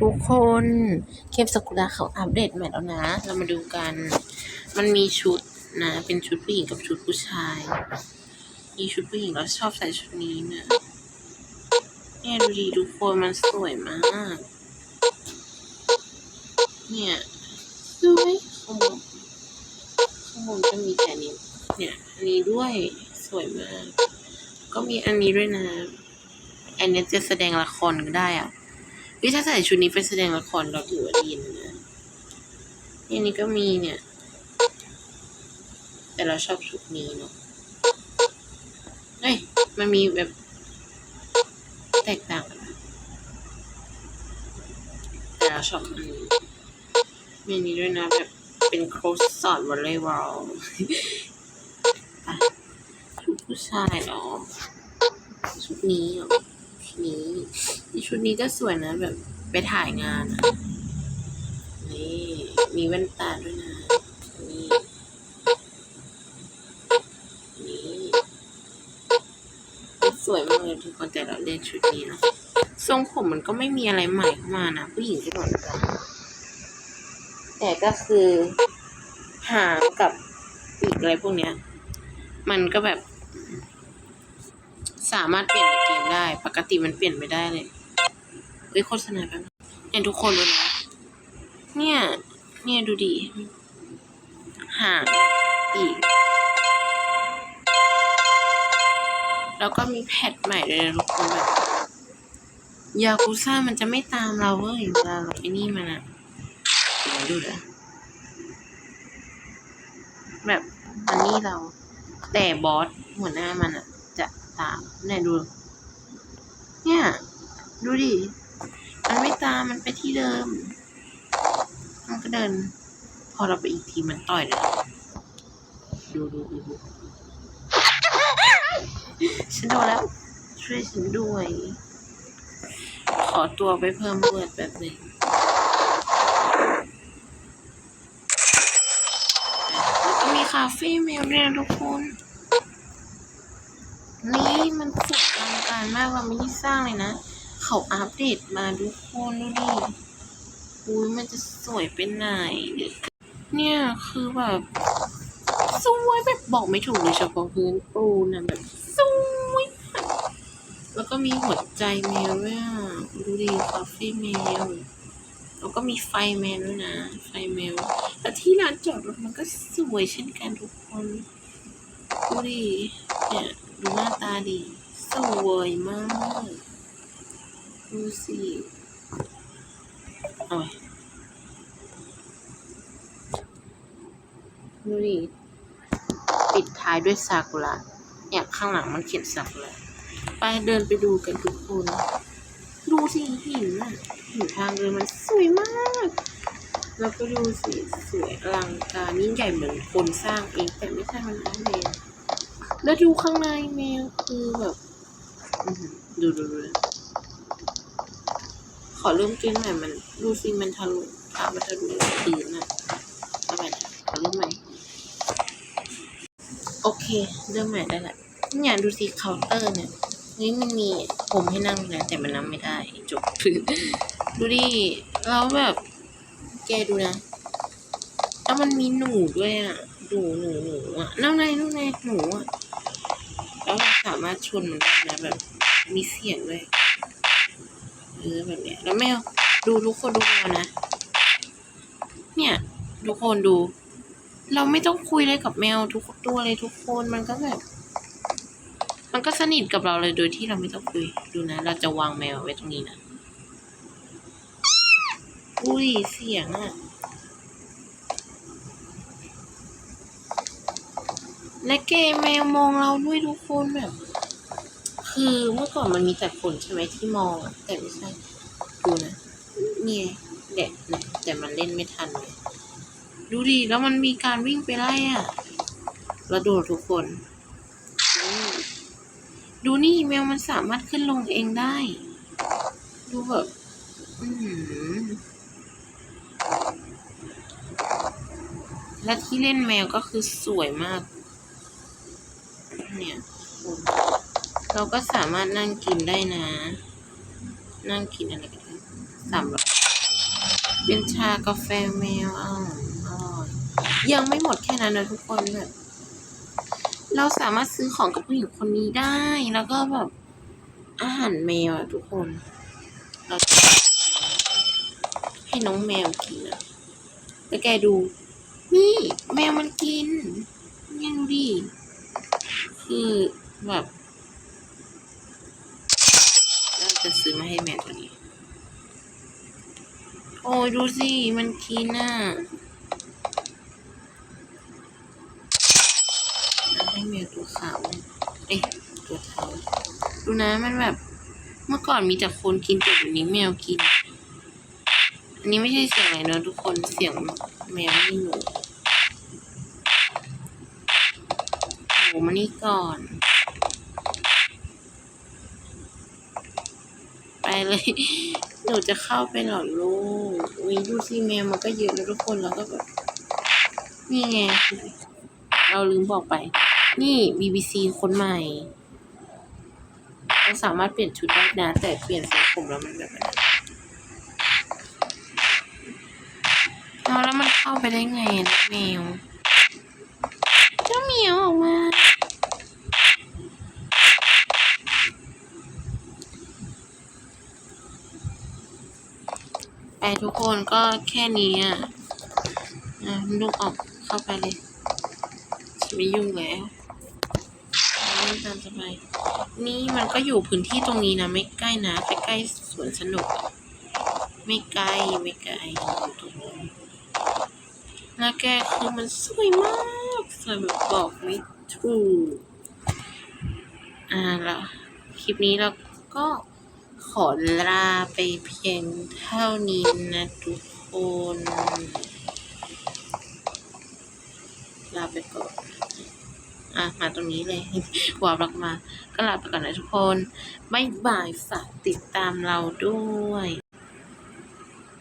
ทุกคนเก็บสกุระเขาอัปเดตใหม่แล้วนะ เรามาดูกัน มันมีชุดนะ เป็นชุดผู้หญิงกับชุดผู้ชาย มีชุดผู้หญิงเราชอบใส่ชุดนี้นะเนี่ยดูดีทุกคนมันสวยมาก เนี่ยสวยข้างบนข้างบนก็มีแต่นี้ เนี่ยอันนี้ด้วยสวยมาก ก็มีอันนี้ด้วยนะ อันนี้จะแสดงละครก็ได้อะ วิถ้าใส่ชุดนี้ไปแสดงละครเราถือว่าดีนะนี่นี้ก็มีเนี่ย แต่เราชอบชุดนี้เนาะเฮ้ย มันมีแบบ แตกต่างกันนะแต่เราชอบอันนี้มีนี้ด้วยนะแบบเป็นโครสสอนวอลเลย์บอลชุดผู้ชายเหรอชุดนี้เหรอ นี้นี่ชุดนี้ก็สวยนะแบบไปถ่ายงานอะนี่มีแว่นตาด้วยนะนี่นี่สวยมากเลยทุกคนแต่เราเลือกชุดนี้นะทรงผมมันก็ไม่มีอะไรใหม่เข้ามานะผู้หญิงก็เหมือนกันแต่ก็คือหางกับปีกอะไรพวกเนี้ย มันก็แบบ สามารถเปลี่ยนในเกมได้ ปกติมันเปลี่ยนไม่ได้เลยเฮ้ยโฆษณาแป๊บนึงเนี่ยทุกคนดูนะ เนี่ย เนี่ยดูดีหางปีกแล้วก็มีแพทใหม่เลยนะทุกคนแบบยากุซ่ามันจะไม่ตามเราเว้ยเวลาเราไอ้นี่มันอะดูนะแบบมันนี่เรา แต่บอสหัวหน้ามันอะ ตามเนี่ยดู เนี่ย ดูดิ มันไม่ตามมันไปที่เดิม มันก็เดิน พอเราไปอีกทีมันต่อยเลยดูดูดูดูฉันโดนแล้ว ช่วยฉันด้วย ขอตัวไปเพิ่มเลือดแบบหนึ่งแล้วก็มีคาเฟ่แมวเนี่ยนทุกคน นี่มันสวยอลังการมากเราไม่ได้สร้างเลยนะ เขาอัปเดตมาทุกคนดูดิอุ้ยมันจะสวยไปไหน เนี่ยคือแบบสวยแบบบอกไม่ถูกเลยเฉพาะพื้นปูนะแบบสวยแล้วก็มีหัวใจแมวด้วยดูดิคาเฟ่แมวแล้วก็มีไฟแมวด้วยนะ ไฟแมวแล้วที่ร้านจอดรถมันก็สวยเช่นกันทุกคนดูดิเนี่ย ดูหน้าตาดีสวยมาก ดูสิเอาดูดิปิดท้ายด้วยซากุระเนี่ยข้างหลังมันเขียนซากุระไปเดินไปดูกันทุกคน ดูสิหินน่ะหินทางเดินมันสวยมากแล้วก็ดูสิสวยอลังการยิ่งใหญ่เหมือนคนสร้างเองแต่ไม่ใช่มันน้องเมน แล้วดูข้างในแมวคือแบบดูดูดูขอเริ่มกินใหม่มันดูสิมันทะลุตามันทะลุพื้นอะเอาใหม่นะขอเริ่มใหม่โอเค เริ่มใหม่ได้แหละเนี่ยดูสิเคาน์เตอร์เนี่ยนี่มันมีผมให้นั่งนะแต่มันนั่งไม่ได้จบดูดิแล้วแบบแกดูนะ แล้วมันมีหนูด้วยอะดูหนูหนูอะนั่งในนั่งในหนูอะแล้วเราสามารถชนมันได้นะแบบ มีเสียงด้วยเออแบบเนี้ยแล้วแมวดูทุกคนดูแมวนะ เนี่ย ทุกคนดู เราไม่ต้องคุยเลยกับแมวทุกตัวเลยทุกคนมันก็แบบ มันก็สนิทกับเราเลยโดยที่เราไม่ต้องคุยดูนะ เราจะวางแมวไว้ตรงนี้นะอุ้ยเสียงอะ และเกมแมวมองเราด้วยทุกคนแบบคือเมื่อก่อนมันมีแต่คนใช่ไหมที่มองแต่ไม่ใช่ดูนะเนี่ยเด็กนะแต่มันเล่นไม่ทันเลยดูดิแล้วมันมีการวิ่งไปไล่อะแล้วดูทุกคน ดูนี่แมวมันสามารถขึ้นลงเองได้ ดูแบบอือหือและที่เล่นแมวก็คือสวยมาก เนี่ย เราก็สามารถนั่งกินได้นะ นั่งกินอะไรก็ได้สามร้อยเป็นชากาแฟแมวอะอร่อยยังไม่หมดแค่นั้นนะทุกคนแบบเราสามารถซื้อของกับผู้หญิงคนนี้ได้ แล้วก็แบบอาหารแมวอะทุกคนเราให้น้องแมวกินอะแล้วแกดู นี่ แมวมันกินเนี่ยดูดิ คือแบบเราจะซื้อมาให้แมวตัวนี้ โอ้ยดูสิ มันกินอะเอาให้แมวตัวขาว เอ๊ะ ตัวเทาดูนะมันแบบ เมื่อก่อนมีแต่คนกินแต่เดี๋ยวนี้แมวกิน อันนี้ไม่ใช่เสียงอะไรเนอะทุกคน เสียงแมวไม่หนู มานี่ก่อน ไปเลย หนูจะเข้าไปหรอลูกอุ้ยดูสิแมวมันก็เยอะแล้วทุกคนแล้วก็แบบนี่ไง เราลืมบอกไป นี่ BBC คนใหม่เราสามารถเปลี่ยนชุดได้นะ แต่เปลี่ยนสีผมแล้วมันแบบนั้นเอาแล้วมันเข้าไปได้ไงอะแมวเจ้าเหมียวออกมา ไป ทุกคนก็แค่นี้อะอะลูกออกเข้าไปเลย ไม่ยุ่งแล้วเล่นตามสบายนี่มันก็อยู่พื้นที่ตรงนี้นะ ไม่ใกล้นะใกล้สวนสนุก ไม่ไกลไม่ไกลตรงนี้แล้วแกคือมันสวยมากสวยแบบบอกไม่ถูกอ่าแล้วคลิปนี้เราก็ ขอลาไปเพียงเท่านี้นะทุกคน ลาไปก่อนอะ มาตรงนี้เลย วาบลักมา ก็ลาไปก่อนนะทุกคนบ๊ายบายฝากติดตามเราด้วย